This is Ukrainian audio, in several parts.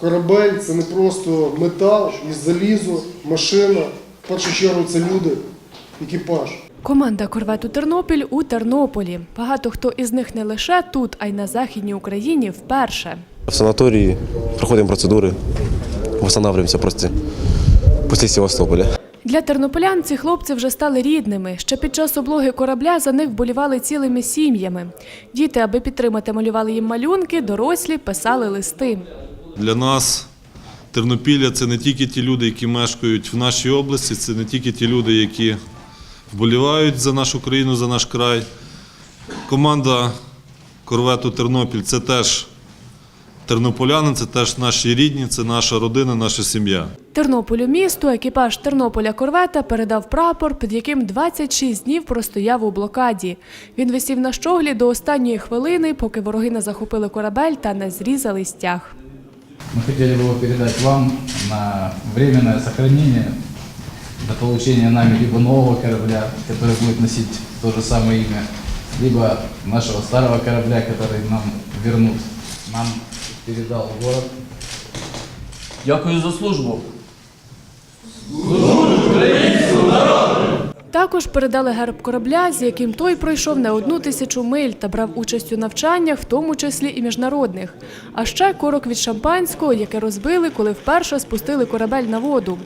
Корабель це не просто метал і залізо, машина. В першу чергу це люди, екіпаж. Команда корвету Тернопіль у Тернополі. Багато хто із них не лише тут, а й на західній Україні вперше. В санатории проходим процедуры, восстанавливаемся просто после Севастополя. Для тернополян ці хлопці вже стали рідними. Ще під час облоги корабля за них вболівали цілими сім'ями. Діти, аби підтримати, малювали їм малюнки, дорослі писали листи. Для нас Тернопілля це не тільки ті люди, які мешкають в нашій області, це не тільки ті люди, які вболівають за нашу країну, за наш край. Команда корвету Тернопіль це теж тернополяни, це теж наші рідні, це наша родина, наша сім'я. Тернополю місту екіпаж Тернополя корвета передав прапор, під яким 26 днів простояв у блокаді. Він висів на щоглі до останньої хвилини, поки вороги не захопили корабель та не зрізали стяг. Мы хотели бы его передать вам на временное сохранение до получения нами либо нового корабля, который будет носить то же самое имя, либо нашего старого корабля, который нам вернут. Нам передал город Дякую за службу. Також передали герб корабля, з яким той пройшов не одну тисячу миль та брав участь у навчаннях, в тому числі і міжнародних. А ще корок від шампанського, яке розбили, коли вперше спустили корабель на воду.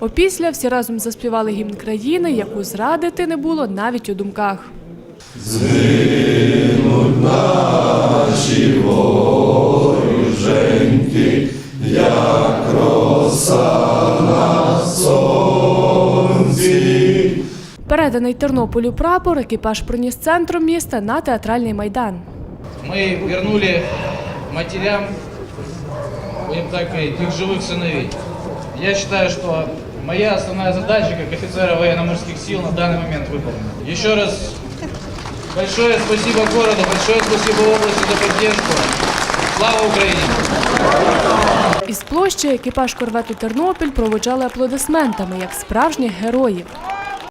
Опісля всі разом заспівали гімн країни, яку зрадити не було навіть у думках. Переданий Тернополю прапор екіпаж приніс центром міста на театральний майдан. Мы вернули матерям, будем так говорить, их живых сыновей. Я считаю, что моя основная задача как офицера военно-морских сил на данный момент выполнена. Еще раз большое спасибо городу, большое спасибо области за поддержку. Слава Украине! Із площі екіпаж корвету Тернопіль проводжали аплодисментами, як справжніх героїв.